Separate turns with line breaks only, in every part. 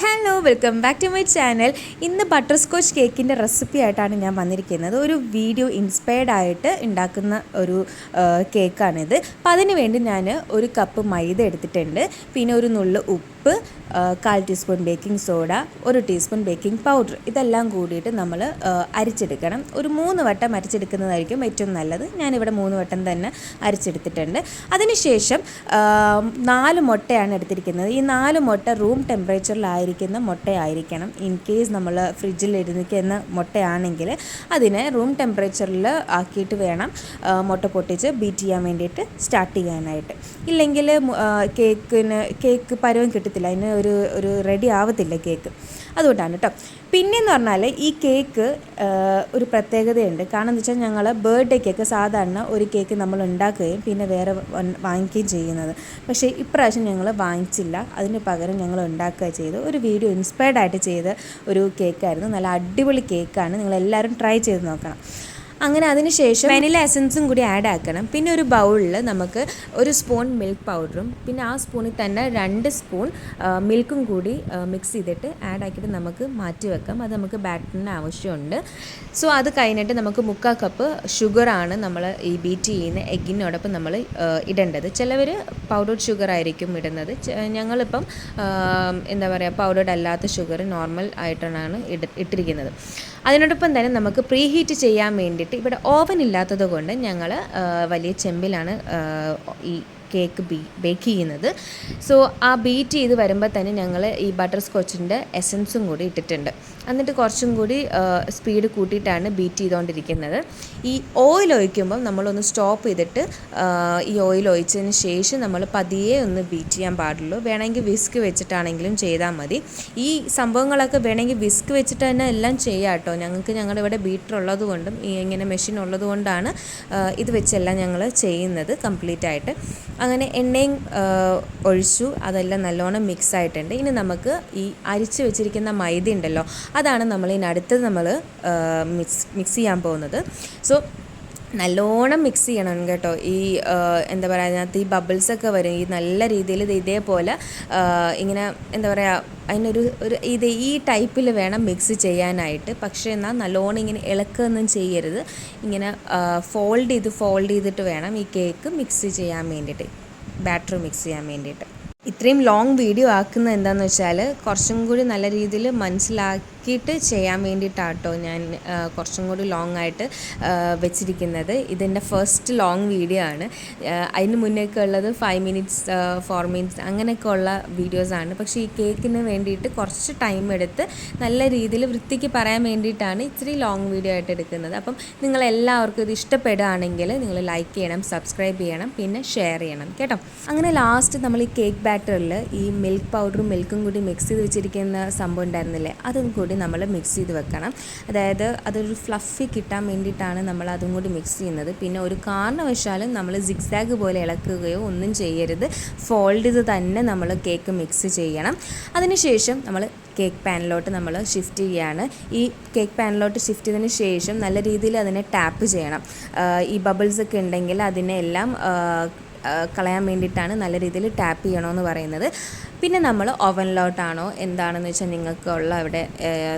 Hello welcome back to my channel ഇന്ന് butterscotch കേക്കിന്റെ recipe ആയിട്ടാണ് ഞാൻ വന്നിരിക്കുന്നത്. ഒരു വീഡിയോ ഇൻസ്പയർഡ് ആയിട്ട് ഉണ്ടാക്കുന്ന ഒരു കേക്കാണിത് അപ്പം അതിന് വേണ്ടി ഞാൻ ഒരു കപ്പ് മൈദ എടുത്തിട്ടുണ്ട്. പിന്നെ ഒരു നുള്ളു ഉപ്പ് കാൽ ടീസ്പൂൺ ബേക്കിംഗ് സോഡ ഒരു ടീസ്പൂൺ ബേക്കിംഗ് പൗഡർ ഇതെല്ലാം കൂടിയിട്ട് നമ്മൾ അരിച്ചെടുക്കണം. ഒരു മൂന്ന് വട്ടം അരിച്ചെടുക്കുന്നതായിരിക്കും ഏറ്റവും നല്ലത്. ഞാനിവിടെ മൂന്ന് വട്ടം തന്നെ അരിച്ചെടുത്തിട്ടുണ്ട്. അതിനുശേഷം നാല് മുട്ടയാണ് എടുത്തിരിക്കുന്നത്. ഈ നാല് മുട്ട റൂം ടെമ്പറേച്ചറിലായിരിക്കുന്ന മുട്ടയായിരിക്കണം. ഇൻ കേസ് നമ്മൾ ഫ്രിഡ്ജിൽ ഇരുന്നിരിക്കുന്ന മുട്ടയാണെങ്കിൽ അതിനെ റൂം ടെമ്പറേച്ചറിൽ ആക്കിയിട്ട് വേണം മുട്ട പൊട്ടിച്ച് ബീറ്റ് ചെയ്യാൻ വേണ്ടിയിട്ട് സ്റ്റാർട്ട് ചെയ്യാനായിട്ട്. ഇല്ലെങ്കിൽ കേക്കിന് കേക്ക് പരുവം കിട്ടത്തില്ല. അതിന് ഒരു ഒരു റെഡി ആവത്തില്ല കേക്ക് അതുകൊണ്ടാണ് കേട്ടോ. പിന്നെയെന്ന് പറഞ്ഞാൽ ഈ കേക്ക് ഒരു പ്രത്യേകതയുണ്ട്. കാരണം എന്ന് വെച്ചാൽ ഞങ്ങൾ കേക്ക് സാധാരണ ഒരു കേക്ക് നമ്മൾ ഉണ്ടാക്കുകയും പിന്നെ വേറെ വാങ്ങിക്കുകയും ചെയ്യുന്നത്. പക്ഷേ ഇപ്രാവശ്യം ഞങ്ങൾ വാങ്ങിച്ചില്ല. അതിന് പകരം ഞങ്ങൾ ഉണ്ടാക്കുക ചെയ്തു. ഒരു വീഡിയോ ഇൻസ്പയർഡ് ആയിട്ട് ചെയ്ത ഒരു കേക്കായിരുന്നു. നല്ല അടിപൊളി കേക്കാണ്. നിങ്ങളെല്ലാവരും ട്രൈ ചെയ്ത് നോക്കണം. അങ്ങനെ അതിന് ശേഷം വെനില എസൻസും കൂടി ആഡ് ആക്കണം. പിന്നെ ഒരു ബൗളിൽ നമുക്ക് ഒരു സ്പൂൺ മിൽക്ക് പൗഡറും പിന്നെ ആ സ്പൂണിൽ തന്നെ രണ്ട് സ്പൂൺ മിൽക്കും കൂടി മിക്സ് ചെയ്തിട്ട് ആഡ് ആക്കിയിട്ട് നമുക്ക് മാറ്റി വെക്കാം. അത് നമുക്ക് ബാറ്ററിന് ആവശ്യമുണ്ട്. സോ അത് കഴിഞ്ഞിട്ട് നമുക്ക് മുക്കാൽ കപ്പ് ഷുഗറാണ് നമ്മൾ ഈ ബീറ്റ് ചെയ്യുന്ന എഗ്ഗിനോടൊപ്പം നമ്മൾ ഇടേണ്ടത്. ചിലവർ പൗഡർഡ് ഷുഗർ ആയിരിക്കും ഇടുന്നത്. ഞങ്ങളിപ്പം എന്താ പറയുക പൗഡർഡ് അല്ലാത്ത ഷുഗർ നോർമൽ ആയിട്ടാണ് ഇട ഇട്ടിരിക്കുന്നത്. അതിനോടൊപ്പം തന്നെ നമുക്ക് പ്രീ ഹീറ്റ് ചെയ്യാൻ വേണ്ടിയിട്ട് ഇവിടെ ഓവൻ ഇല്ലാത്തത് കൊണ്ട് ഞങ്ങൾ വലിയ ചെമ്പിലാണ് ഈ കേക്ക് ബീ ബേക്ക് ചെയ്യുന്നത്. സോ ആ ബീറ്റ് ചെയ്ത് വരുമ്പോൾ തന്നെ ഞങ്ങൾ ഈ ബട്ടർ സ്കോച്ചിന്റെ എസൻസും കൂടി ഇട്ടിട്ടുണ്ട്. എന്നിട്ട് കുറച്ചും കൂടി സ്പീഡ് കൂട്ടിയിട്ടാണ് ബീറ്റ് ചെയ്തുകൊണ്ടിരിക്കുന്നത് ഈ ഓയിൽ ഒഴിക്കുമ്പം നമ്മളൊന്ന് സ്റ്റോപ്പ് ചെയ്തിട്ട് ഈ ഓയിൽ ഒഴിച്ചതിന് ശേഷം നമ്മൾ പതിയെ ഒന്ന് ബീറ്റ് ചെയ്യാൻ പാടുള്ളൂ. വേണമെങ്കിൽ വിസ്ക് വെച്ചിട്ടാണെങ്കിലും ചെയ്താൽ മതി. ഈ സംഭവങ്ങളൊക്കെ വേണമെങ്കിൽ വിസ്ക് വെച്ചിട്ട് തന്നെ എല്ലാം ചെയ്യാം കേട്ടോ. ഞങ്ങൾക്ക് ഞങ്ങളുടെ ഇവിടെ ബീറ്റർ ഉള്ളത് കൊണ്ടും ഈ ഇങ്ങനെ മെഷീൻ ഉള്ളതുകൊണ്ടാണ് ഇത് വെച്ചെല്ലാം ഞങ്ങൾ ചെയ്യുന്നത് കംപ്ലീറ്റ് ആയിട്ട് അങ്ങനെ എണ്ണയും ഒഴിച്ചു. അതെല്ലാം നല്ലോണം മിക്സ് ആയിട്ടുണ്ട്. ഇനി നമുക്ക് ഈ അരിച്ച് വെച്ചിരിക്കുന്ന മൈദ ഉണ്ടല്ലോ അതാണ് നമ്മൾ ഇനി അടുത്തത് നമ്മൾ മിക്സ് മിക്സ് ചെയ്യാൻ പോകുന്നത്. സോ നല്ലോണം മിക്സ് ചെയ്യണം കേട്ടോ. ഈ എന്താ പറയുക അതിനകത്ത് ഈ ബബിൾസ് ഒക്കെ വരും. ഈ നല്ല രീതിയിൽ ഇത് ഇതേപോലെ ഇങ്ങനെ എന്താ പറയുക അതിനൊരു ഒരു ഇത് ഈ ടൈപ്പിൽ വേണം മിക്സ് ചെയ്യാനായിട്ട്. പക്ഷേ എന്നാൽ നല്ലോണം ഇങ്ങനെ ഇളക്കൊന്നും ചെയ്യരുത്. ഇങ്ങനെ ഫോൾഡ് ചെയ്ത് ഫോൾഡ് ചെയ്തിട്ട് വേണം ഈ കേക്ക് മിക്സ് ചെയ്യാൻ വേണ്ടിയിട്ട്. ബാറ്റർ മിക്സ് ചെയ്യാൻ വേണ്ടിയിട്ട്. ഇത്രയും ലോങ് വീഡിയോ ആക്കുന്നത് എന്താണെന്ന് വെച്ചാൽ കുറച്ചും കൂടി നല്ല രീതിയിൽ മനസ്സിലാക്കിയിട്ട് ചെയ്യാൻ വേണ്ടിയിട്ടാട്ടോ ഞാൻ കുറച്ചും കൂടി ലോങ് ആയിട്ട് വെച്ചിരിക്കുന്നത്. ഇതിന്റെ ഫസ്റ്റ് ലോങ് വീഡിയോ ആണ്. അതിന് മുന്നേക്ക് ഉള്ളത് ഫൈവ് മിനിറ്റ്സ് ഫോർ മിനിറ്റ്സ് അങ്ങനെയൊക്കെ ഉള്ള വീഡിയോസാണ് പക്ഷേ ഈ കേക്കിന് വേണ്ടിയിട്ട് കുറച്ച് ടൈം എടുത്ത് നല്ല രീതിയിൽ വൃത്തിക്ക് പറയാൻ വേണ്ടിയിട്ടാണ് ഇത്തിരി ലോങ് വീഡിയോ ആയിട്ട് എടുക്കുന്നത്. അപ്പം നിങ്ങൾ എല്ലാവർക്കും ഇത് ഇഷ്ടപ്പെടുകയാണെങ്കിൽ നിങ്ങൾ ലൈക്ക് ചെയ്യണം സബ്സ്ക്രൈബ് ചെയ്യണം പിന്നെ ഷെയർ ചെയ്യണം കേട്ടോ? അങ്ങനെ ലാസ്റ്റ് നമ്മൾ ഈ കേക്ക് ബാറ്ററിൽ ഈ മിൽക്ക് പൗഡറും മിൽക്കും കൂടി മിക്സ് ചെയ്ത് വെച്ചിരിക്കുന്ന സംഭവം ഉണ്ടായിരുന്നില്ലേ? അതും കൂടി നമ്മൾ മിക്സ് ചെയ്ത് വെക്കണം. അതായത് അതൊരു ഫ്ലഫി കിട്ടാൻ വേണ്ടിയിട്ടാണ് നമ്മൾ അതും കൂടി മിക്സ് ചെയ്യുന്നത്. പിന്നെ ഒരു കാരണവശാലും നമ്മൾ സിക്സാഗ് പോലെ ഇളക്കുകയോ ഒന്നും ചെയ്യരുത്. ഫോൾഡ് ചെയ്ത് തന്നെ നമ്മൾ കേക്ക് മിക്സ് ചെയ്യണം. അതിനുശേഷം നമ്മൾ കേക്ക് പാനിലോട്ട് നമ്മൾ ഷിഫ്റ്റ് ചെയ്യുകയാണ് ഈ കേക്ക് പാനിലോട്ട് ഷിഫ്റ്റ് ചെയ്തതിന് ശേഷം നല്ല രീതിയിൽ അതിനെ ടാപ്പ് ചെയ്യണം. ഈ ബബിൾസ് ഒക്കെ ഉണ്ടെങ്കിൽ അതിനെ എല്ലാം ആ, ആ, കളയാൻ വേണ്ടിയിട്ടാണ് നല്ല രീതിയിൽ ടാപ്പ് ചെയ്യണമെന്ന് പറയുന്നത്. പിന്നെ നമ്മൾ ഓവനിലോട്ടാണോ? എന്താണെന്ന് വെച്ചാൽ നിങ്ങൾക്കുള്ള അവിടെ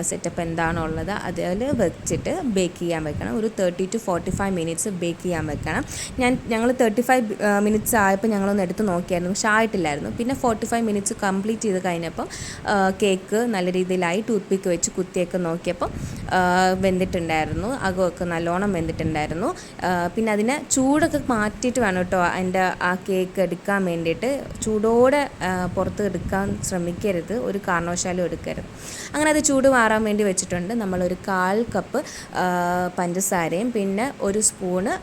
സെറ്റപ്പ് എന്താണോ ഉള്ളത് അതിൽ വെച്ചിട്ട് ബേക്ക് ചെയ്യാൻ വെക്കണം. ഒരു thirty to forty five minutes bake ചെയ്യാൻ വെക്കണം. ഞാൻ ഞങ്ങൾ തേർട്ടി ഫൈവ് മിനിറ്റ്സ് ആയപ്പോൾ ഞങ്ങളൊന്ന് എടുത്ത് നോക്കിയായിരുന്നു. പക്ഷേ ആയിട്ടില്ലായിരുന്നു. പിന്നെ ഫോർട്ടി ഫൈവ് മിനിറ്റ്സ് കംപ്ലീറ്റ് ചെയ്ത് കഴിഞ്ഞപ്പം കേക്ക് നല്ല രീതിയിലായി ടൂത്ത് പിക്ക് വെച്ച് കുത്തിയൊക്കെ നോക്കിയപ്പം ആ, വെന്തിട്ടുണ്ടായിരുന്നു. അകമൊക്കെ നല്ലോണം വെന്തിട്ടുണ്ടായിരുന്നു. പിന്നെ അതിനെ ചൂടൊക്കെ മാറ്റിയിട്ട് വേണം കേട്ടോ. അതിന്റെ ആ കേക്ക് എടുക്കാൻ വേണ്ടിയിട്ട്. ചൂടോടെ പുറത്ത് എടുക്കാൻ ശ്രമിക്കരുത് ഒരു കാരണവശാലും എടുക്കരുത്. അങ്ങനെ അത് ചൂട് മാറാൻ വേണ്ടി വെച്ചിട്ടുണ്ട്. നമ്മളൊരു കാൽ കപ്പ് പഞ്ചസാരയും പിന്നെ ഒരു സ്പൂണ്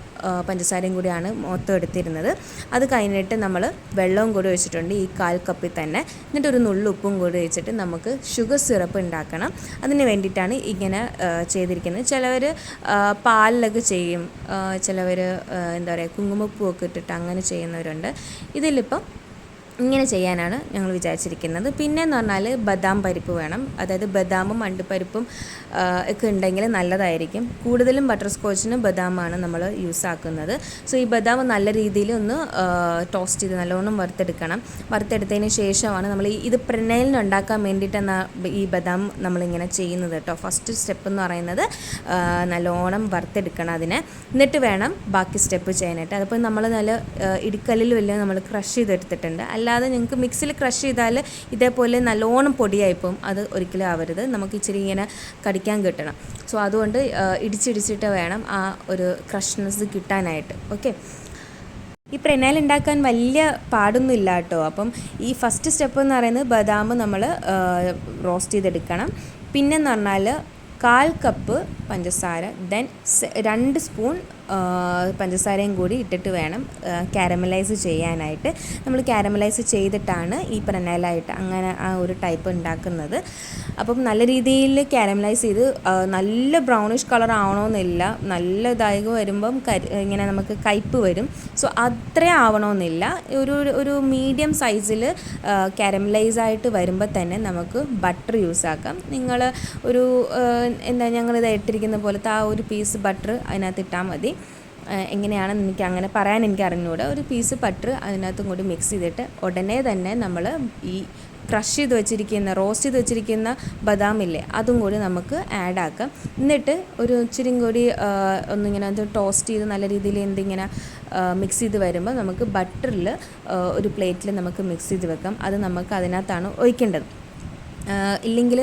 പഞ്ചസാരയും കൂടിയാണ് മൊത്തം എടുത്തിരുന്നത്. അത് കഴിഞ്ഞിട്ട് നമ്മൾ വെള്ളവും കൂടി ഒഴിച്ചിട്ടുണ്ട് ഈ കാൽ കപ്പിൽ തന്നെ. എന്നിട്ട് ഒരു നുള്ളുപ്പും കൂടി ഒഴിച്ചിട്ട് നമുക്ക് ഷുഗർ സിറപ്പ് ഉണ്ടാക്കണം. അതിന് വേണ്ടിയിട്ടാണ് ഇങ്ങനെ ചെയ്തിരിക്കുന്നത്. ചിലവർ പാലിലൊക്കെ ചെയ്യും. ചിലവർ എന്താ പറയുക കുങ്കുമപ്പൂവൊക്കെ ഇട്ടിട്ട് അങ്ങനെ ചെയ്യുന്നവരുണ്ട്. ഇതിലിപ്പം ഇങ്ങനെ ചെയ്യാനാണ് ഞങ്ങൾ വിചാരിച്ചിരിക്കുന്നത്. പിന്നെ എന്ന് പറഞ്ഞാൽ ബദാം പരിപ്പ് വേണം. അതായത് ബദാമും അണ്ടിപ്പരിപ്പും ഒക്കെ ഉണ്ടെങ്കിൽ നല്ലതായിരിക്കും. കൂടുതലും ബട്ടർ സ്കോച്ചിന് ബദാമാണ് നമ്മൾ യൂസ് ആക്കുന്നത്. സോ ഈ ബദാം നല്ല രീതിയിൽ ഒന്ന് ടോസ്റ്റ് ചെയ്ത് നല്ലോണം വറുത്തെടുക്കണം. വറുത്തെടുത്തതിന് ശേഷമാണ് നമ്മൾ ഇത് പ്രണയലിന് ഉണ്ടാക്കാൻ വേണ്ടിയിട്ടാണ് ഈ ബദാം നമ്മളിങ്ങനെ ചെയ്യുന്നത് കേട്ടോ. ഫസ്റ്റ് സ്റ്റെപ്പ് എന്ന് പറയുന്നത് നല്ലോണം വറുത്തെടുക്കണം അതിനെ. എന്നിട്ട് വേണം ബാക്കി സ്റ്റെപ്പ് ചെയ്യാനായിട്ട്. അതിപ്പോൾ നമ്മൾ നല്ല ഇടിക്കല്ലിൽ വല്ല നമ്മൾ ക്രഷ് ചെയ്തെടുത്തിട്ടുണ്ട്. അല്ലാതെ നിങ്ങൾക്ക് മിക്സിയിൽ ക്രഷ് ചെയ്താൽ ഇതേപോലെ നല്ലോണം പൊടിയായിപ്പോവും. അത് ഒരിക്കലും ആവരുത്. നമുക്ക് ഇച്ചിരി ഇങ്ങനെ കടിക്കാൻ കിട്ടണം. സോ അതുകൊണ്ട് ഇടിച്ചിടിച്ചിട്ട് വേണം ആ ഒരു ക്രഷ്നെസ് കിട്ടാനായിട്ട്. ഓക്കെ ഈ പ്രെനൽ ഉണ്ടാക്കാൻ വലിയ പാടൊന്നും ഇല്ല കേട്ടോ. അപ്പം ഈ ഫസ്റ്റ് സ്റ്റെപ്പ് എന്ന് പറയുന്നത് ബദാം നമ്മൾ റോസ്റ്റ് ചെയ്തെടുക്കണം. പിന്നെന്ന് പറഞ്ഞാൽ കാൽ കപ്പ് പഞ്ചസാര ദെൻ രണ്ട് സ്പൂൺ പഞ്ചസാരയും കൂടി ഇട്ടിട്ട് വേണം കാരമലൈസ് ചെയ്യാനായിട്ട്. നമ്മൾ കാരമലൈസ് ചെയ്തിട്ടാണ് ഈ പ്രനലായിട്ട് അങ്ങനെ ആ ഒരു ടൈപ്പ് ഉണ്ടാക്കുന്നത്. അപ്പം നല്ല രീതിയിൽ കാരമലൈസ് ചെയ്ത് നല്ല ബ്രൗണിഷ് കളർ ആവണമെന്നില്ല. നല്ല ഇതായി വരുമ്പം ഇങ്ങനെ നമുക്ക് കയ്പ്പ് വരും. സോ അത്ര ആവണമെന്നില്ല. ഒരു ഒരു മീഡിയം സൈസിൽ കാരമലൈസ് ആയിട്ട് വരുമ്പോൾ തന്നെ നമുക്ക് ബട്ടർ യൂസ് ആക്കാം. നിങ്ങൾ ഒരു എന്താ ഞങ്ങളിത് ഇട്ടിരിക്കുന്ന പോലത്തെ ആ ഒരു പീസ് ബട്ടർ അതിനകത്ത് ഇട്ടാൽ മതി. എങ്ങനെയാണെന്ന് എനിക്ക് അങ്ങനെ പറയാൻ എനിക്ക് അറിഞ്ഞുകൂടാ ഒരു പീസ് ബട്ടർ അതിനകത്തും കൂടി മിക്സ് ചെയ്തിട്ട് ഉടനെ തന്നെ നമ്മൾ ഈ ക്രഷ് ചെയ്ത് വെച്ചിരിക്കുന്ന റോസ്റ്റ് ചെയ്ത് വെച്ചിരിക്കുന്ന ബദാമില്ലേ അതും കൂടി നമുക്ക് ആഡ് ആക്കാം. എന്നിട്ട് ഒരു ഇച്ചിരി കൂടി ഒന്നിങ്ങനെ അത് ടോസ്റ്റ് ചെയ്ത് നല്ല രീതിയിൽ എന്തിങ്ങനെ മിക്സ് ചെയ്ത് വരുമ്പോൾ നമുക്ക് ബട്ടറിൽ ഒരു പ്ലേറ്റിൽ നമുക്ക് മിക്സ് ചെയ്ത് വെക്കാം. അത് നമുക്ക് അതിനകത്താണ് ഒഴിക്കേണ്ടത്. ഇല്ലെങ്കിൽ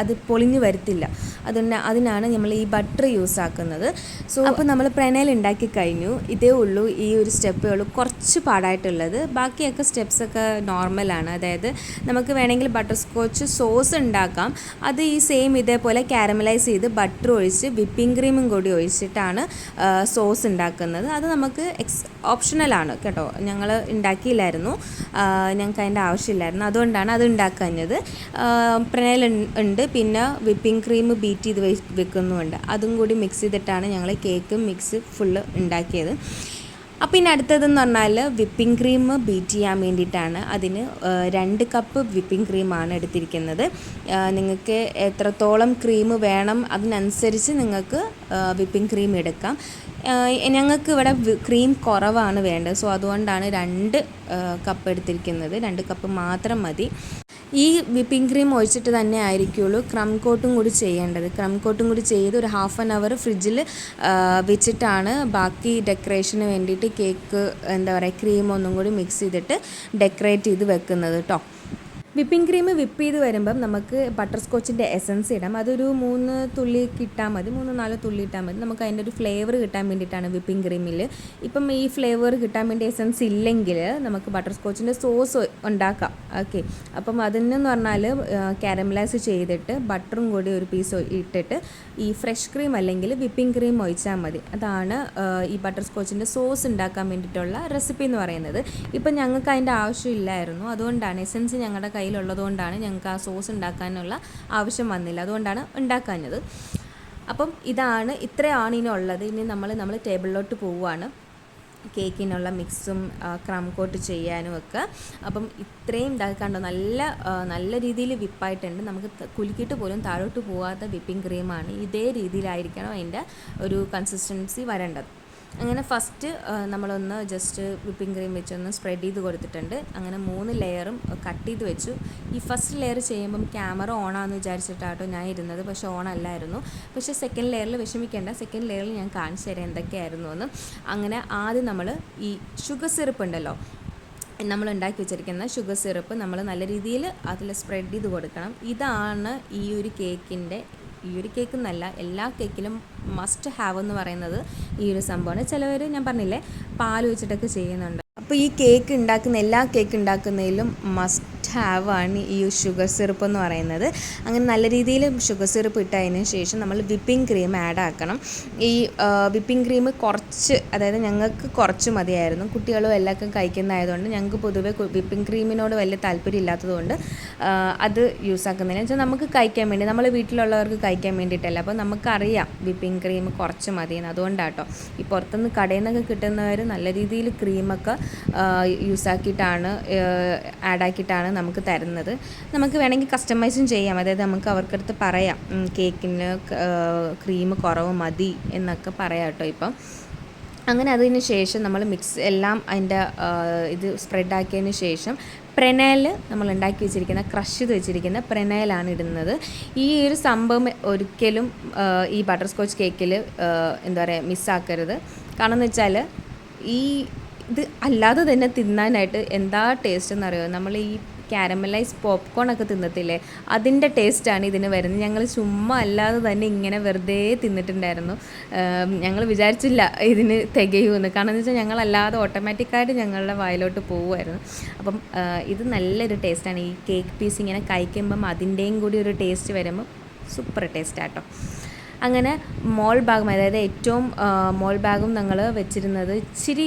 അത് പൊളിഞ്ഞു വരത്തില്ല. അതുകൊണ്ട് അതിനാണ് നമ്മൾ ഈ ബട്ടർ യൂസ് ആക്കുന്നത്. സോ അപ്പോൾ നമ്മൾ പ്രണൽ ഉണ്ടാക്കി കഴിഞ്ഞു. ഇതേ ഉള്ളൂ ഈ ഒരു സ്റ്റെപ്പേ ഉള്ളൂ. കുറച്ച് പാടായിട്ടുള്ളത്. ബാക്കിയൊക്കെ സ്റ്റെപ്സൊക്കെ നോർമലാണ് അതായത് നമുക്ക് വേണമെങ്കിൽ ബട്ടർ സ്കോച്ച് സോസ് ഉണ്ടാക്കാം. അത് ഈ സെയിം ഇതേപോലെ കാരമലൈസ് ചെയ്ത് ബട്ടർ ഒഴിച്ച് വിപ്പിംഗ് ക്രീമും കൂടി ഒഴിച്ചിട്ടാണ് സോസ് ഉണ്ടാക്കുന്നത്. അത് നമുക്ക് എക്സ് ഓപ്ഷണലാണ് കേട്ടോ. ഞങ്ങൾ ഉണ്ടാക്കിയില്ലായിരുന്നു. ഞങ്ങൾക്ക് അതിന്റെ ആവശ്യമില്ലായിരുന്നു. അതുകൊണ്ടാണ് അത് ഉണ്ടാക്കാഞ്ഞത്. പ്രണൽ ഉണ്ട്. പിന്നെ വിപ്പിംഗ് ക്രീം ബീറ്റ് ചെയ്ത് വെക്കുന്നുമുണ്ട്. അതും കൂടി മിക്സ് ചെയ്തിട്ടാണ് ഞങ്ങൾ കേക്ക് മിക്സ് ഫുള്ള് ഉണ്ടാക്കിയത്. അപ്പോൾ ഇനി അടുത്തതെന്ന് പറഞ്ഞാൽ വിപ്പിംഗ് ക്രീം ബീറ്റ് ചെയ്യാൻ വേണ്ടിയിട്ടാണ് അതിന് രണ്ട് കപ്പ് വിപ്പിംഗ് ക്രീമാണ് എടുത്തിരിക്കുന്നത്. നിങ്ങൾക്ക് എത്രത്തോളം ക്രീം വേണം അതിനനുസരിച്ച് നിങ്ങൾക്ക് വിപ്പിംഗ് ക്രീം എടുക്കാം. ഞങ്ങൾക്ക് ഇവിടെ ക്രീം കുറവാണ് വേണ്ടത്. സോ അതുകൊണ്ടാണ് രണ്ട് കപ്പ് എടുത്തിരിക്കുന്നത്. രണ്ട് കപ്പ് മാത്രം മതി. ഈ വിപ്പിംഗ് ക്രീം ഒഴിച്ചിട്ട് തന്നെ ആയിരിക്കുള്ളൂ ക്രം കോട്ടും കൂടി ചെയ്യേണ്ടത്. ക്രം കോട്ടും കൂടി ചെയ്ത് ഒരു ഹാഫ് ആൻ അവർ ഫ്രിഡ്ജിൽ വെച്ചിട്ടാണ് ബാക്കി ഡെക്കറേഷന് വേണ്ടിയിട്ട് കേക്ക് എന്താ പറയുക ക്രീം ഒന്നും കൂടി മിക്സ് ചെയ്തിട്ട് ഡെക്കറേറ്റ് ചെയ്ത് വെക്കുന്നത് കേട്ടോ വിപ്പിംഗ് ക്രീം വിപ്പ് ചെയ്ത് വരുമ്പം നമുക്ക് ബട്ടർ സ്കോച്ചിന്റെ എസൻസ് ഇടാം. അതൊരു മൂന്ന് തുള്ളി കിട്ടാൽ മതി. മൂന്ന് നാല് തുള്ളി ഇട്ടാൽ മതി. നമുക്ക് അതിന്റെ ഒരു ഫ്ലേവർ കിട്ടാൻ വേണ്ടിയിട്ടാണ് വിപ്പിംഗ് ക്രീമിൽ. ഇപ്പം ഈ ഫ്ലേവർ കിട്ടാൻ വേണ്ടി എസൻസ് ഇല്ലെങ്കിൽ നമുക്ക് ബട്ടർ സ്കോച്ചിന്റെ സോസ് ഉണ്ടാക്കാം. ഓക്കെ. അപ്പം അതിനെന്ന് പറഞ്ഞാൽ കാരമലൈസ് ചെയ്തിട്ട് ബട്ടറും കൂടി ഒരു പീസ് ഇട്ടിട്ട് ഈ ഫ്രഷ് ക്രീം അല്ലെങ്കിൽ വിപ്പിംഗ് ക്രീം ഒഴിച്ചാൽ മതി. അതാണ് ഈ ബട്ടർ സ്കോച്ചിന്റെ സോസ് ഉണ്ടാക്കാൻ വേണ്ടിയിട്ടുള്ള റെസിപ്പി എന്ന് പറയുന്നത്. ഇപ്പം ഞങ്ങൾക്ക് അതിന്റെ ആവശ്യമില്ലായിരുന്നു. അതുകൊണ്ടാണ് എസൻസ് ഞങ്ങളുടെ കയ്യിലുള്ളതുകൊണ്ടാണ് ഞങ്ങൾക്ക് ആ സോസ് ഉണ്ടാക്കാനുള്ള ആവശ്യം വന്നില്ല. അതുകൊണ്ടാണ് ഉണ്ടാക്കാഞ്ഞത്. അപ്പം ഇതാണ് ഇത്രയാണ് ഇനി ഉള്ളത്. ഇനി നമ്മൾ നമ്മൾ ടേബിളിലോട്ട് പോവുകയാണ്. കേക്കിനുള്ള മിക്സും ക്രം കോട്ട് ചെയ്യാനും ഒക്കെ. അപ്പം ഇത്രയും ഇതാക്കി കണ്ടോ നല്ല നല്ല രീതിയിൽ വിപ്പായിട്ടുണ്ട്. നമുക്ക് കുലുക്കിയിട്ട് പോലും താഴോട്ട് പോകാത്ത വിപ്പിംഗ് ക്രീമാണ്. ഇതേ രീതിയിലായിരിക്കണം അതിന്റെ ഒരു കൺസിസ്റ്റൻസി വരേണ്ടത്. അങ്ങനെ ഫസ്റ്റ് നമ്മളൊന്ന് ജസ്റ്റ് വിപ്പിംഗ് ക്രീം വെച്ചൊന്ന് സ്പ്രെഡ് ചെയ്ത് കൊടുത്തിട്ടുണ്ട്. അങ്ങനെ മൂന്ന് ലെയറും കട്ട് ചെയ്ത് വെച്ചു. ഈ ഫസ്റ്റ് ലെയർ ചെയ്യുമ്പം ക്യാമറ ഓണാന്ന് വിചാരിച്ചിട്ടാട്ടോ ഞാൻ ഇരുന്നത്. പക്ഷേ ഓൺ അല്ലായിരുന്നു. പക്ഷേ സെക്കൻഡ് ലെയറിൽ വിഷമിക്കേണ്ട. സെക്കൻഡ് ലെയറിൽ ഞാൻ കാണിച്ചു തരാം എന്തൊക്കെയായിരുന്നു എന്ന് അങ്ങനെ ആദ്യം നമ്മൾ ഈ ഷുഗർ സിറപ്പ് ഉണ്ടല്ലോ നമ്മൾ ഉണ്ടാക്കി വെച്ചിരിക്കുന്ന ഷുഗർ സിറപ്പ് നമ്മൾ നല്ല രീതിയിൽ അതിൽ സ്പ്രെഡ് ചെയ്ത് കൊടുക്കണം. ഇതാണ് ഈ ഒരു കേക്കിന്റെ ഈ ഒരു കേക്ക് എന്നല്ല എല്ലാ കേക്കിലും മസ്റ്റ് ഹാവ് എന്ന് പറയുന്നത് ഈ ഒരു സംഭവമാണ്. ചിലവർ ഞാൻ പറഞ്ഞില്ലേ പാൽ വെച്ചിട്ടൊക്കെ ചെയ്യുന്നുണ്ട്. അപ്പോൾ ഈ കേക്ക് ഉണ്ടാക്കുന്ന എല്ലാ കേക്ക് ഉണ്ടാക്കുന്നതിലും മസ്റ്റ് ഹാവ് ആണ് ഈ ഷുഗർ സിറപ്പ് എന്ന് പറയുന്നത്. അങ്ങനെ നല്ല രീതിയിൽ ഷുഗർ സിറപ്പ് ഇട്ടതിന് ശേഷം നമ്മൾ വിപ്പിംഗ് ക്രീം ആഡ് ആക്കണം. ഈ വിപ്പിംഗ് ക്രീം കുറച്ച് അതായത് ഞങ്ങൾക്ക് കുറച്ച് മതിയായിരുന്നു. കുട്ടികളും എല്ലാവർക്കും കഴിക്കുന്നതായതുകൊണ്ട് ഞങ്ങൾക്ക് പൊതുവെ വിപ്പിംഗ് ക്രീമിനോട് വലിയ താല്പര്യം ഇല്ലാത്തതുകൊണ്ട് അത് യൂസ് ആക്കുന്നതിന്. വെച്ചാൽ നമുക്ക് കഴിക്കാൻ വേണ്ടി നമ്മൾ വീട്ടിലുള്ളവർക്ക് കഴിക്കാൻ വേണ്ടിയിട്ടല്ല. അപ്പോൾ നമുക്കറിയാം വിപ്പിംഗ് ക്രീം കുറച്ച് മതിയെന്ന്. അതുകൊണ്ടാട്ടോ. ഈ പുറത്തുനിന്ന് കടയിൽ നിന്നൊക്കെ കിട്ടുന്നവർ നല്ല രീതിയിൽ ക്രീമൊക്കെ യൂസ് ആഡാക്കിയിട്ടാണ് നമുക്ക് തരുന്നത്. നമുക്ക് വേണമെങ്കിൽ കസ്റ്റമൈസും ചെയ്യാം. അതായത് നമുക്ക് അവർക്കടുത്ത് പറയാം. കേക്കിന് ക്രീം കുറവ് മതി എന്നൊക്കെ പറയാം കേട്ടോ ഇപ്പം. അങ്ങനെ അതിന് ശേഷം നമ്മൾ മിക്സ് എല്ലാം അതിന്റെ ഇത് സ്പ്രെഡ് ആക്കിയതിന് ശേഷം പ്രനയൽ നമ്മൾ ഉണ്ടാക്കി വെച്ചിരിക്കുന്ന ക്രഷ് ചെയ്ത് വെച്ചിരിക്കുന്ന പ്രനയലാണ് ഇടുന്നത്. ഈ ഒരു സംഭവം ഒരിക്കലും ഈ ബട്ടർ സ്കോച്ച് കേക്കിൽ എന്താ പറയുക മിസ്സാക്കരുത് കാരണം എന്ന് വെച്ചാൽ ഈ ഇത് അല്ലാതെ തന്നെ തിന്നാനായിട്ട് എന്താ ടേസ്റ്റ് എന്നറിയോ? നമ്മൾ ഈ ക്യാരമലൈസ് പോപ്കോൺ ഒക്കെ തിന്നത്തില്ലേ? അതിന്റെ ടേസ്റ്റാണ് ഇതിന് വരുന്നത്. ഞങ്ങൾ ചുമ്മാ അല്ലാതെ തന്നെ ഇങ്ങനെ വെറുതെ തിന്നിട്ടുണ്ടായിരുന്നു. ഞങ്ങൾ വിചാരിച്ചില്ല ഇതിന് തികയുമെന്ന് കാരണം എന്ന് വെച്ചാൽ ഞങ്ങളല്ലാതെ ഓട്ടോമാറ്റിക്കായിട്ട് ഞങ്ങളുടെ വായിലോട്ട് പോവുമായിരുന്നു അപ്പം ഇത് നല്ലൊരു ടേസ്റ്റാണ് ഈ കേക്ക് പീസ് ഇങ്ങനെ കഴിക്കുമ്പം അതിന്റെയും കൂടി ഒരു ടേസ്റ്റ് വരുമ്പം സൂപ്പർ ടേസ്റ്റാട്ടോ അങ്ങനെ മോൾ ഭാഗം അതായത് ഏറ്റവും മോൾ ഭാഗം ഞങ്ങൾ വെച്ചിരുന്നത് ഇച്ചിരി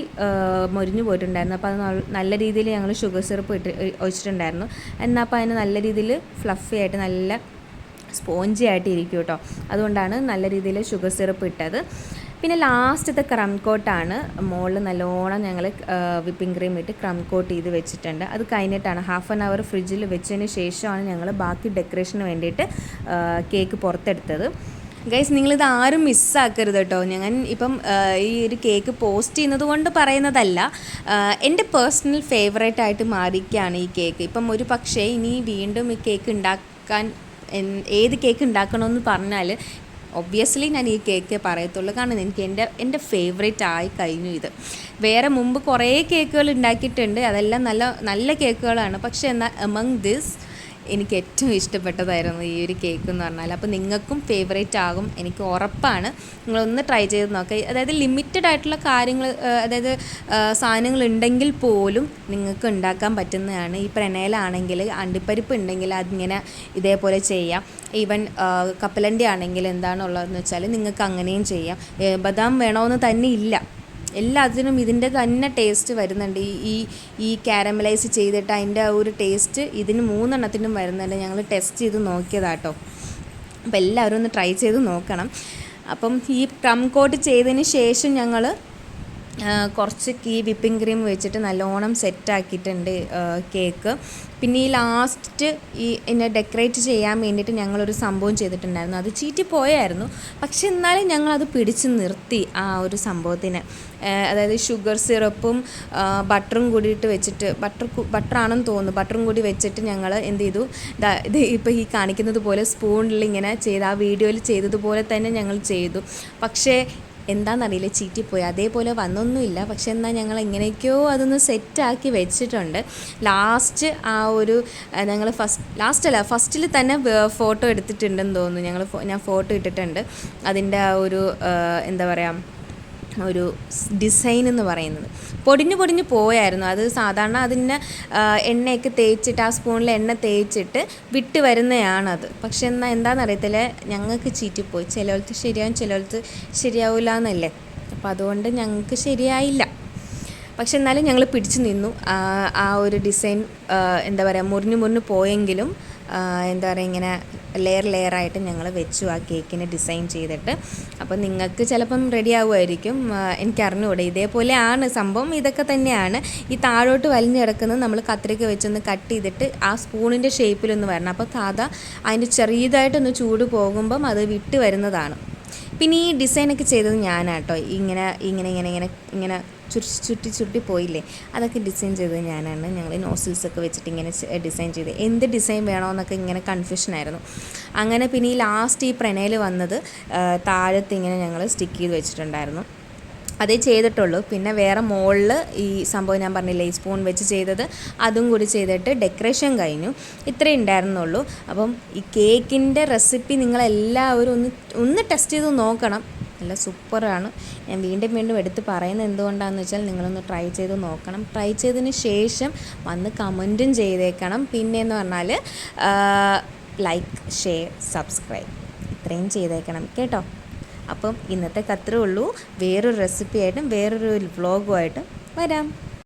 മുരിഞ്ഞു പോയിട്ടുണ്ടായിരുന്നു. അപ്പോൾ അത് നല്ല രീതിയിൽ ഞങ്ങൾ ഷുഗർ സിറപ്പ് ഇട്ട് ഒഴിച്ചിട്ടുണ്ടായിരുന്നു. എന്നാൽ അപ്പോൾ അതിന് നല്ല രീതിയിൽ ഫ്ലഫി ആയിട്ട് നല്ല സ്പോഞ്ചി ആയിട്ട് ഇരിക്കും കേട്ടോ അതുകൊണ്ടാണ് നല്ല രീതിയിൽ ഷുഗർ സിറപ്പ് ഇട്ടത്. പിന്നെ ലാസ്റ്റത്തെ ക്രം കോട്ടാണ് മുകളിൽ നല്ലോണം ഞങ്ങൾ വിപ്പിംഗ് ക്രീം ഇട്ട് ക്രം കോട്ട് ചെയ്ത് വെച്ചിട്ടുണ്ട്. അത് കഴിഞ്ഞിട്ടാണ് ഹാഫ് ആൻ അവർ ഫ്രിഡ്ജിൽ വെച്ചതിന് ശേഷമാണ് ഞങ്ങൾ ബാക്കി ഡെക്കറേഷന് വേണ്ടിയിട്ട് കേക്ക് പുറത്തെടുത്തത്. ഗൈസ് നിങ്ങളിത് ആരും മിസ്സാക്കരുത് കേട്ടോ. ഞാൻ ഇപ്പം ഈ ഒരു കേക്ക് പോസ്റ്റ് ചെയ്യുന്നത് കൊണ്ട് പറയുന്നതല്ല. എന്റെ പേഴ്സണൽ ഫേവറേറ്റ് ആയിട്ട് മാറിയിരിക്കുകയാണ് ഈ കേക്ക് ഇപ്പം ഒരു പക്ഷേ ഇനി വീണ്ടും ഈ കേക്ക് ഉണ്ടാക്കാൻ ഏത് കേക്ക് ഉണ്ടാക്കണമെന്ന് പറഞ്ഞാൽ ഒബ്വിയസ്ലി ഞാൻ ഈ കേക്ക് പറയത്തുള്ളൂ. കാരണം എനിക്ക് എന്റെ എന്റെ ഫേവറേറ്റ് ആയി കഴിഞ്ഞു ഇത്. വേറെ മുമ്പ് കുറേ കേക്കുകൾ ഉണ്ടാക്കിയിട്ടുണ്ട്. അതെല്ലാം നല്ല നല്ല കേക്കുകളാണ് പക്ഷേ എന്നാൽ എമംഗ് ദിസ് എനിക്ക് ഏറ്റവും ഇഷ്ടപ്പെട്ടതായിരുന്നു ഈ ഒരു കേക്ക് എന്ന് പറഞ്ഞാൽ അപ്പോൾ നിങ്ങൾക്കും ഫേവറേറ്റ് ആകും. എനിക്ക് ഉറപ്പാണ്. നിങ്ങളൊന്ന് ട്രൈ ചെയ്ത് നോക്കുക അതായത് ലിമിറ്റഡ് ആയിട്ടുള്ള കാര്യങ്ങൾ അതായത് സാധനങ്ങൾ ഉണ്ടെങ്കിൽ പോലും നിങ്ങൾക്ക് ഉണ്ടാക്കാൻ പറ്റുന്നതാണ്. ഈ പ്രണയിലാണെങ്കിൽ അണ്ടിപ്പരിപ്പ് ഉണ്ടെങ്കിൽ അതിങ്ങനെ ഇതേപോലെ ചെയ്യാം. ഈവൻ കപ്പലണ്ടി ആണെങ്കിൽ എന്താണുള്ളതെന്ന് വെച്ചാൽ നിങ്ങൾക്ക് അങ്ങനെയും ചെയ്യാം. ബദാം വേണമെന്ന് തന്നെ ഇല്ല. എല്ലാത്തിനും ഇതിന്റെ തന്നെ ടേസ്റ്റ് വരുന്നുണ്ട്. ഈ ഈ കാരമലൈസ് ചെയ്തിട്ട് അതിന്റെ ആ ഒരു ടേസ്റ്റ് ഇതിന് മൂന്നെണ്ണത്തിനും വരുന്നുണ്ട്. ഞങ്ങൾ ടെസ്റ്റ് ചെയ്ത് നോക്കിയതാട്ടോ. അപ്പോൾ എല്ലാവരും ഒന്ന് ട്രൈ ചെയ്ത് നോക്കണം. അപ്പം ഈ ക്രം കോട്ട് ചെയ്തതിന് ശേഷം ഞങ്ങൾ കുറച്ച് ഈ വിപ്പിംഗ് ക്രീം വെച്ചിട്ട് നല്ലോണം സെറ്റാക്കിയിട്ടുണ്ട് കേക്ക്. പിന്നെ ഈ ലാസ്റ്റ് ഈ എന്നെ ഡെക്കറേറ്റ് ചെയ്യാൻ വേണ്ടിയിട്ട് ഞങ്ങളൊരു സംഭവം ചെയ്തിട്ടുണ്ടായിരുന്നു. അത് ചീറ്റി പോയായിരുന്നു. പക്ഷെ എന്നാലും ഞങ്ങളത് പിടിച്ച് നിർത്തി ആ ഒരു സംഭവത്തിന്. അതായത് ഷുഗർ സിറപ്പും ബട്ടറും കൂടിയിട്ട് വെച്ചിട്ട് ബട്ടർ ബട്ടറാണെന്ന് തോന്നുന്നു. ബട്ടറും കൂടി വെച്ചിട്ട് ഞങ്ങൾ എന്ത് ചെയ്തു? ഇത് ഇപ്പോൾ ഈ കാണിക്കുന്നത് പോലെ സ്പൂണിൽ ഇങ്ങനെ ചെയ്ത് ആ വീഡിയോയിൽ ചെയ്തതുപോലെ തന്നെ ഞങ്ങൾ ചെയ്തു. പക്ഷേ എന്താണെന്നറിയില്ല ചീറ്റിപ്പോയി. അതേപോലെ വന്നൊന്നുമില്ല. പക്ഷെ എന്നാൽ ഞങ്ങൾ എങ്ങനെയൊക്കെയോ അതൊന്ന് സെറ്റാക്കി വെച്ചിട്ടുണ്ട്. ലാസ്റ്റ് ആ ഒരു ഞങ്ങൾ ഫസ്റ്റ് ലാസ്റ്റ് അല്ല ഫസ്റ്റിൽ തന്നെ ഫോട്ടോ എടുത്തിട്ടുണ്ടെന്ന് തോന്നുന്നു. ഞങ്ങൾ ഞാൻ ഫോട്ടോ ഇട്ടിട്ടുണ്ട്. അതിന്റെ ആ ഒരു എന്താ പറയുക ഒരു ഡിസൈൻ എന്ന് പറയുന്നത്. പൊടിഞ്ഞു പൊടിഞ്ഞു പോയായിരുന്നു. അത് സാധാരണ അതിന് എണ്ണയൊക്കെ തേച്ചിട്ട് ആ സ്പൂണിൽ എണ്ണ തേച്ചിട്ട് വിട്ട് വരുന്നതാണത് പക്ഷെ എന്നാൽ എന്താണെന്ന് അറിയത്തില്ല. ഞങ്ങൾക്ക് ചീറ്റിപ്പോയി. ചിലവർക്ക് ശരിയാവും ചിലവർക്ക് ശരിയാവില്ല എന്നല്ലേ അപ്പോൾ അതുകൊണ്ട് ഞങ്ങൾക്ക് ശരിയായില്ല. പക്ഷെ എന്നാലും ഞങ്ങൾ പിടിച്ചു നിന്നു. ആ, ഒരു ഡിസൈൻ എന്താ പറയുക മുറിഞ്ഞു മുറിഞ്ഞു പോയെങ്കിലും എന്താ പറയുക ഇങ്ങനെ ലെയർ ലെയറായിട്ട് ഞങ്ങൾ വെച്ചു ആ കേക്കിന് ഡിസൈൻ ചെയ്തിട്ട്. അപ്പോൾ നിങ്ങൾക്ക് ചിലപ്പം റെഡി ആവുമായിരിക്കും. എനിക്കറിഞ്ഞൂടെ ഇതേപോലെ ആണ്. സംഭവം ഇതൊക്കെ തന്നെയാണ്. ഈ താഴോട്ട് വലിഞ്ഞു കിടക്കുന്നത് നമ്മൾ കത്രിക വെച്ചൊന്ന് കട്ട് ചെയ്തിട്ട് ആ സ്പൂണിന്റെ ഷേപ്പിലൊന്ന് വരണം. അപ്പോൾ സാധാ അതിന്റെ ചെറിയതായിട്ടൊന്ന് ചൂട് പോകുമ്പം അത് വിട്ട് വരുന്നതാണ്. പിന്നെ ഈ ഡിസൈനൊക്കെ ചെയ്തത് ഞാനാട്ടോ. ഇങ്ങനെ ഇങ്ങനെ ഇങ്ങനെ ഇങ്ങനെ ഇങ്ങനെ ചുരുട്ടി ചുറ്റി ചുറ്റി പോയില്ലേ? അതൊക്കെ ഡിസൈൻ ചെയ്തത് ഞാനാണ്. ഞങ്ങൾ നോസിൽസൊക്കെ വെച്ചിട്ട് ഇങ്ങനെ ഡിസൈൻ ചെയ്ത്. എന്ത് ഡിസൈൻ വേണമെന്നൊക്കെ ഇങ്ങനെ കൺഫ്യൂഷനായിരുന്നു അങ്ങനെ പിന്നെ ഈ ലാസ്റ്റ് ഈ പ്രണയിൽ വന്നത് താഴത്ത് ഇങ്ങനെ ഞങ്ങൾ സ്റ്റിക്ക് ചെയ്ത് വെച്ചിട്ടുണ്ടായിരുന്നു. അതേ ചെയ്തിട്ടുള്ളൂ. പിന്നെ വേറെ മുകളിൽ ഈ സംഭവം ഞാൻ പറഞ്ഞില്ലേ ഈ സ്പൂൺ വെച്ച് ചെയ്തത് അതും കൂടി ചെയ്തിട്ട് ഡെക്കറേഷൻ കഴിഞ്ഞു. ഇത്രേ ഉണ്ടായിരുന്നുള്ളൂ. അപ്പം ഈ കേക്കിന്റെ റെസിപ്പി നിങ്ങളെല്ലാവരും ഒന്ന് ഒന്ന് ടെസ്റ്റ് ചെയ്ത് നോക്കണം. നല്ല സൂപ്പറാണ്. ഞാൻ വീണ്ടും വീണ്ടും എടുത്ത് പറയുന്നത് എന്തുകൊണ്ടാണെന്ന് വെച്ചാൽ നിങ്ങളൊന്ന് ട്രൈ ചെയ്ത് നോക്കണം. ട്രൈ ചെയ്തതിന് ശേഷം വന്ന് കമന്റും ചെയ്തേക്കണം. പിന്നെയെന്ന് പറഞ്ഞാൽ ലൈക്ക് ഷെയർ സബ്സ്ക്രൈബ് ഇത്രയും ചെയ്തേക്കണം കേട്ടോ. അപ്പം ഇന്നത്തെ കത്രേ ഉള്ളൂ. വേറൊരു റെസിപ്പിയായിട്ടും വേറൊരു വ്ളോഗുമായിട്ടും വരാം.